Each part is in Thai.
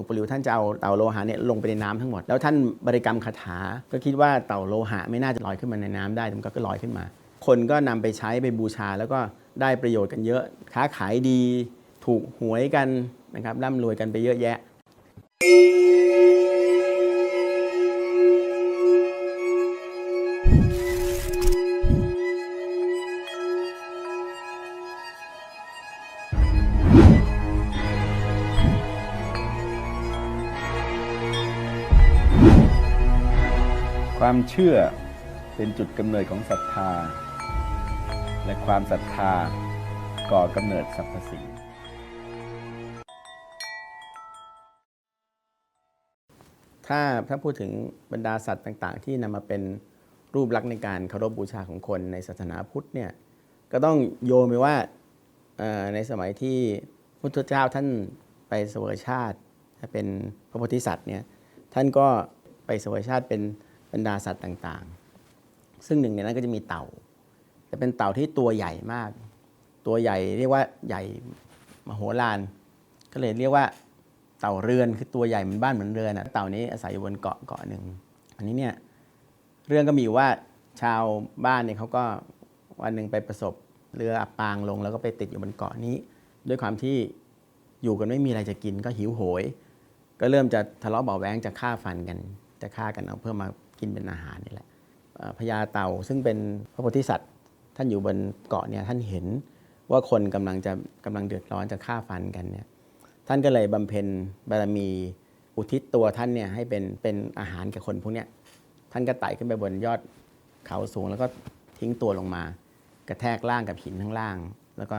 วงปู่หลิวท่านจะเอาเต่าโลหะเนี่ยลงไปในน้ำทั้งหมด แล้วท่านบริกรรมคาถา ก็คิดว่าเต่าโลหะไม่น่าจะลอยขึ้นมาในน้ำได้มันก็ลอยขึ้นมา คนก็นำไปใช้ไปบูชาแล้วก็ได้ประโยชน์กันเยอะค้าขายดี ถูกหวยกันนะครับร่ำรวยกันไปเยอะแยะ ความเชื่อเป็นจุดกำเนิดของศรัทธา และความศรัทธาก่อกำเนิดสรรพสิ่งถ้าถ้าพูดถึงบรรดาสัตว์ต่าง ๆ ที่นำมาเป็นรูปลักษณ์ในการเคารพบูชาของคนในศาสนาพุทธเนี่ยก็ต้องโยงไปว่าในสมัยที่พุทธเจ้าท่านไปเสวยชาติเป็นพระโพธิสัตว์เนี่ยท่านก็ไปเสวยชาติเป็น บรรดาสัตว์ต่างๆ ซึ่งหนึ่งในนั้นก็จะมีเต่า แต่เป็นเต่าที่ตัวใหญ่มาก ตัวใหญ่เรียกว่าใหญ่มโหฬารก็เลยเรียกว่าเต่าเรือนคือตัวใหญ่เหมือนบ้านเหมือนเรือนนะเต่านี้อาศัยอยู่บนเกาะเกาะหนึ่งอันนี้เนี่ยเรื่องก็มีว่าชาวบ้านเนี่ยเขาก็วันหนึ่งไปประสบเรืออับปางลง แล้วก็ไปติดอยู่บนเกาะนี้ ด้วยความที่อยู่กันไม่มีอะไรจะกินก็หิวโหย ก็เริ่มจะทะเลาะเบาะแว้งจะฆ่าฟันกัน จะฆ่ากันเอาเพื่อมา กินเป็นอาหารนี่แหละพญาเต่าซึ่งเป็นพระโพธิสัตว์ ท่านอยู่บนเกาะเนี่ยท่านเห็นว่าคนกำลังจะกำลังเดือดร้อนจะฆ่าฟันกันเนี่ยท่านก็เลยบำเพ็ญบารมีอุทิศตัวท่านเนี่ยให้เป็นเป็นอาหารแก่คนพวกเนี้ยท่านก็ไต่ขึ้นไปบนยอดเขาสูงแล้วก็ทิ้งตัวลงมา กระแทกล่างกับหินข้างล่าง แล้วก็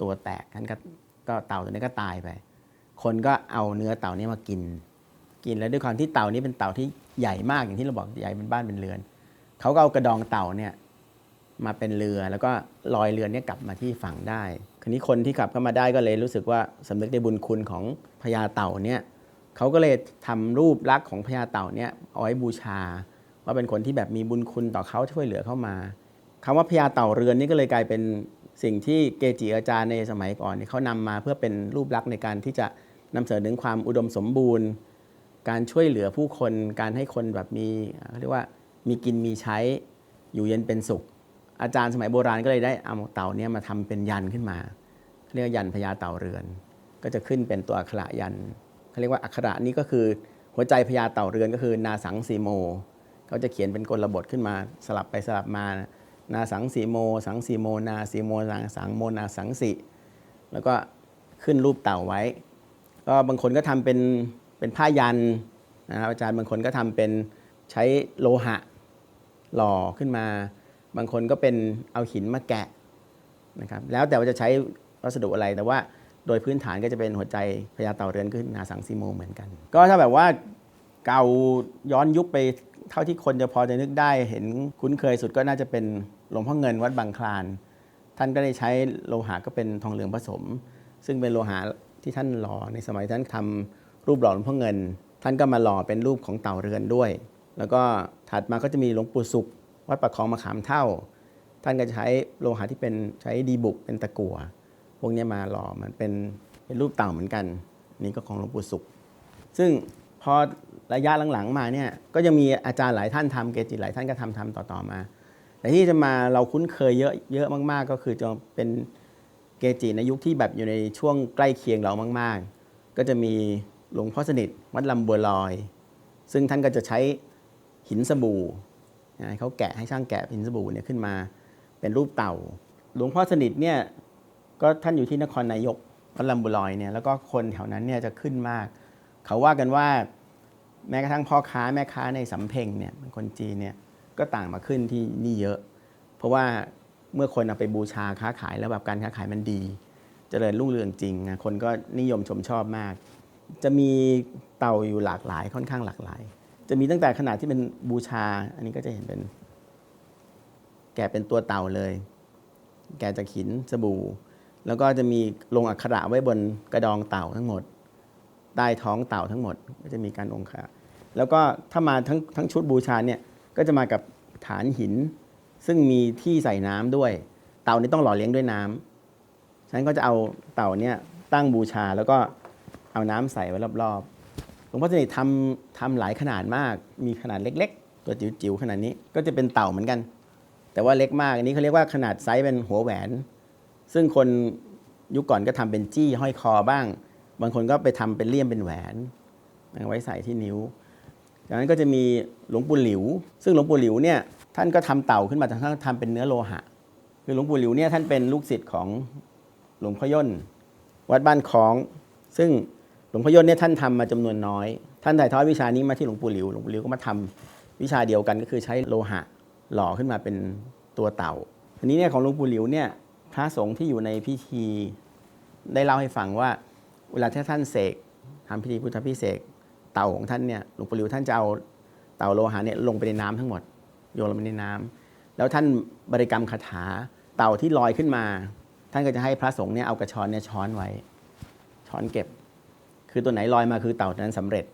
ตัวแตกท่านก็ก็เต่าตัวนี้ก็ตายไป คนก็เอาเนื้อเต่านี้มากิน กิน แล้วด้วยความที่เต่านี้เป็นเต่าที่ใหญ่มากอย่างที่เราบอกใหญ่เป็นบ้านเป็นเรือนเขาก็เอากระดองเต่าเนี่ยมาเป็นเรือแล้วก็ลอยเรือเนี่ยกลับมาที่ฝั่งได้คราวนี้คนที่ขับเข้ามาได้ก็เลยรู้สึกว่าสำนึกในบุญคุณของพญาเต่าเนี่ยเขาก็เลยทำรูปลักษณ์ของพญาเต่าเนี่ยเอาไว้บูชา ว่าเป็นคนที่แบบมีบุญคุณต่อเขาช่วยเหลือเข้ามาคำว่าพญาเต่าเรือนนี่ก็เลยกลายเป็นสิ่งที่เกจิอาจารย์ในสมัยก่อนเนี่เขานำมาเพื่อเป็นรูปลักษณ์ในการที่จะนำเสนอถึงความอุดมสมบูรณ์ การช่วยเหลือผู้คนการให้คนแบบมีเขาเรียกว่ามีกินมีใช้อยู่เย็นเป็นสุข อาจารย์สมัยโบราณก็เลยได้เอาเต่าเนี่ยมาทำเป็นยันขึ้นมาเรียกยันพญาเต่าเรือน ก็จะขึ้นเป็นตัวอักขระยันเขาเรียกว่าอักขระนี้ก็คือหัวใจพญาเต่าเรือนก็คือนาสังสีโมเขาจะเขียนเป็นกลบทขึ้นมาสลับไปสลับมานาสังสีโม สังสีโม นาสีโมนาสังโมนาสังสีแล้วก็ขึ้นรูปเต่าไว้ ก็บางคนก็ทำเป็น เป็นผ้ายันนะครับอาจารย์บางคนก็ทำเป็นใช้โลหะหล่อขึ้นมา บางคนก็เป็นเอาหินมาแกะนะครับแล้วแต่ว่าจะใช้วัสดุอะไรแต่ว่าโดยพื้นฐานก็จะเป็นหัวใจพญาเต่าเรือนขึ้นนาสังสีโมเหมือนกัน ก็ถ้าแบบว่าเก่าย้อนยุคไปเท่าที่คนจะพอจะนึกได้ เห็นคุ้นเคยสุดก็น่าจะเป็นหลวงพ่อเงินวัดบางคลาน ท่านก็ได้ใช้โลหะก็เป็นทองเหลืองผสม ซึ่งเป็นโลหะที่ท่านหล่อในสมัยท่านทำ รูปหล่อหลวงพ่อเงิน ท่านก็มาหล่อเป็นรูปของเต่าเรือนด้วย แล้วก็ถัดมาก็จะมีหลวงปู่สุข วัดประคองมะขามเท่า ท่านก็จะใช้โลหะที่เป็นใช้ดีบุกเป็นตะกั่วพวกนี้มาหล่อมันเป็นเป็นรูปเต่าเหมือนกัน นี่ก็ของหลวงปู่สุข ซึ่งพอระยะหลังๆมาเนี่ยก็ยังมีอาจารย์หลายท่านทำเกจิหลายท่านก็ทำทำต่อๆมา แต่ที่จะมาเราคุ้นเคยเยอะเยอะมากๆ ก็คือจะเป็นเกจิในยุคที่แบบอยู่ในช่วงใกล้เคียงเรามาก ๆ ก็จะมี หลวงพ่อสนิทวัดลำบัวลอย ซึ่งท่านก็จะใช้หินสบู่เขาแกะให้ช่างแกะหินสบู่เนี่ยขึ้นมาเป็นรูปเต่า หลวงพ่อสนิทเนี่ยก็ท่านอยู่ที่นครนายกวัดลำบัวลอยเนี่ยแล้วก็คนแถวนั้นเนี่ยจะขึ้นมาก เขาว่ากันว่าแม้กระทั่งพ่อค้าแม่ค้าในสำเพ็งเนี่ยคนจีนเนี่ยก็ต่างมาขึ้นที่นี่เยอะ เพราะว่าเมื่อคนเอาไปบูชาค้าขายแล้วแบบการค้าขายมันดีเจริญรุ่งเรืองจริงนะคนก็นิยมชมชอบมาก จะมีเต่าอยู่หลากหลายค่อนข้างหลากหลาย จะมีตั้งแต่ขนาดที่เป็นบูชา อันนี้ก็จะเห็นเป็น แกะเป็นตัวเต่าเลย แกะจากหินสบู่ แล้วก็จะมีลงอักขระไว้บนกระดองเต่าทั้งหมด ใต้ท้องเต่าทั้งหมด ก็จะมีการองค์ะแล้วก็ถ้ามาทั้งทั้งชุดบูชาเนี่ยก็จะมากับฐานหิน ซึ่งมีที่ใส่น้ำด้วย เต่านี้ต้องหล่อเลี้ยงด้วยน้ำฉันก็จะเอาเต่าเนี่ยตั้งบูชาแล้วก็ เอาน้ำใส่ไว้รอบๆหลวงพ่อสนิททำทำหลายขนาดมาก มีขนาดเล็ก ๆ ตัวจิ๋วๆขนาดนี้ก็จะเป็นเต่าเหมือนกัน แต่ว่าเล็กมากอันนี้เขาเรียกว่าขนาดไซส์เป็นหัวแหวน ซึ่งคนยุคก่อนก็ทำเป็นจี้ห้อยคอบ้าง บางคนก็ไปทำเป็นเลี่ยมเป็นแหวนเอาไว้ใส่ที่นิ้วจากนั้นก็จะมีหลวงปู่หลิว ซึ่งหลวงปู่หลิวเนี่ยท่านก็ทำเต่าขึ้นมาทั้งทำเป็นเนื้อโลหะ คือหลวงปู่หลิวเนี่ยท่านเป็นลูกศิษย์ของหลวงพ่อย่นวัดบ้านคล้อง ซึ่ง หลวงพ่อย่นเนี่ยท่านทำมาจำนวนน้อย ท่านถ่ายทอดวิชานี้มาที่หลวงปู่หลิว หลวงปู่หลิวก็มาทำวิชาเดียวกันก็คือใช้โลหะหล่อขึ้นมาเป็นตัวเต่าทีนี้เนี่ยของหลวงปู่หลิวเนี่ยพระสงฆ์ที่อยู่ในพิธีได้เล่าให้ฟังว่าเวลาที่ท่านเสกทำพิธีพุทธพิเศษเต่าของท่านเนี่ยหลวงปู่หลิวท่านจะเอาเต่าโลหะเนี่ยลงไปในน้ำทั้งหมดโยนลงไปในน้ำแล้วท่านบริกรรมคาถาเต่าที่ลอยขึ้นมา ท่านก็จะให้พระสงฆ์เนี่ยเอากระชอนเนี่ยช้อนไว้ช้อนเก็บ คือตัวไหนลอยมาคือเต่าตัวนั้นสำเร็จ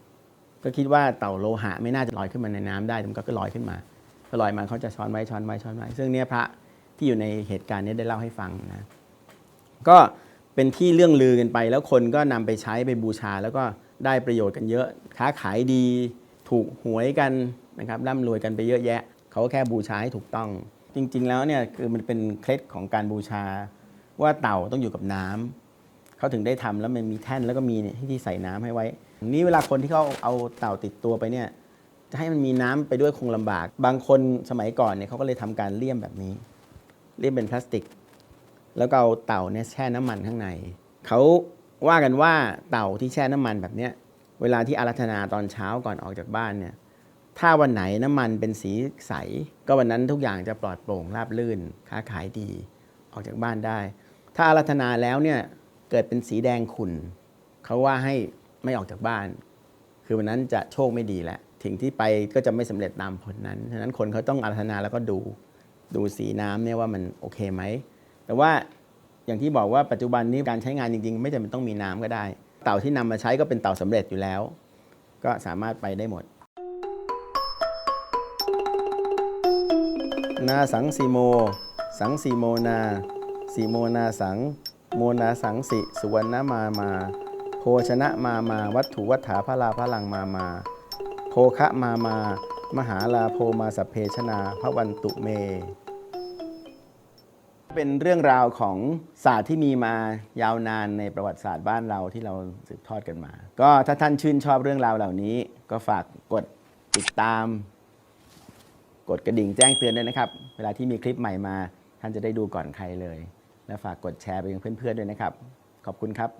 ก็คิดว่าเต่าโลหะไม่น่าจะลอยขึ้นมาในน้ำได้มันก็ลอยขึ้นมาพอลอยมาเขาจะช้อนไว้ช้อนไว้ช้อนไว้ซึ่งเนี่ยพระที่อยู่ในเหตุการณ์นี้ได้เล่าให้ฟังนะก็เป็นที่เรื่องลือกันไป แล้วคนก็นำไปใช้ไปบูชา แล้วก็ได้ประโยชน์กันเยอะค้าขายดี ถูกหวยกันนะครับร่ำรวยกันไปเยอะแยะเขาก็แค่บูชาให้ถูกต้อง จริง ๆ แล้วเนี่ยคือมันเป็นเคล็ดของการบูชาว่าเต่าต้องอยู่กับน้ำ เขาถึงได้ทำแล้วมันมีแท่นแล้วก็มีเนี่ยที่ใส่น้ำให้ไว้ นี้เวลาคนที่เขาเอาเต่าติดตัวไปเนี่ยจะให้มันมีน้ำไปด้วยคงลำบาก บางคนสมัยก่อนเนี่ยเขาก็เลยทำการเลี่ยมแบบนี้ เลี่ยมเป็นพลาสติก แล้วก็เอาเต่าเนี่ยแช่น้ำมันข้างในเขาว่ากันว่าเต่าที่แช่น้ำมันแบบเนี้ยเวลาที่อารัธนาตอนเช้าก่อนออกจากบ้านเนี่ยถ้าวันไหนน้ำมันเป็นสีใส ก็วันนั้นทุกอย่างจะปลอดโปร่งราบลื่นค้าขายดีออกจากบ้านได้ ถ้าอารัธนาแล้วเนี่ย เกิดเป็นสีแดงขุ่นเขาว่าให้ไม่ออกจากบ้าน คือวันนั้นจะโชคไม่ดีแล้วถึงที่ไปก็จะไม่สำเร็จตามผลนั้นฉะนั้นคนเขาต้องอารัธนาแล้วก็ดูดูสีน้ำเนี่ยว่ามันโอเคไหม แต่ว่าอย่างที่บอกว่าปัจจุบันนี้การใช้งานจริง ๆ ไม่จำเป็นต้องมีน้ำก็ได้ เต่าที่นำมาใช้ก็เป็นเต่าสำเร็จอยู่แล้ว ก็สามารถไปได้หมด นาสังสีโม สังสีโมนาสีโมนาสัง โมนาสังสิสุวรรณมามา โภชนะมามา วัตถุวัฏฐาพระลาพระลังมามา โภคะมามา มหาลาโพมาสัพเพชนาพระวันตุเม เป็นเรื่องราวของศาสตร์ที่มีมายาวนานในประวัติศาสตร์บ้านเราที่เราสืบทอดกันมา ก็ถ้าท่านชื่นชอบเรื่องราวเหล่านี้ ก็ฝากกดติดตาม กดกระดิ่งแจ้งเตือนด้วยนะครับ เวลาที่มีคลิปใหม่มา ท่านจะได้ดูก่อนใครเลย และฝากกดแชร์ไปยังเพื่อนๆด้วยนะครับ ขอบคุณครับ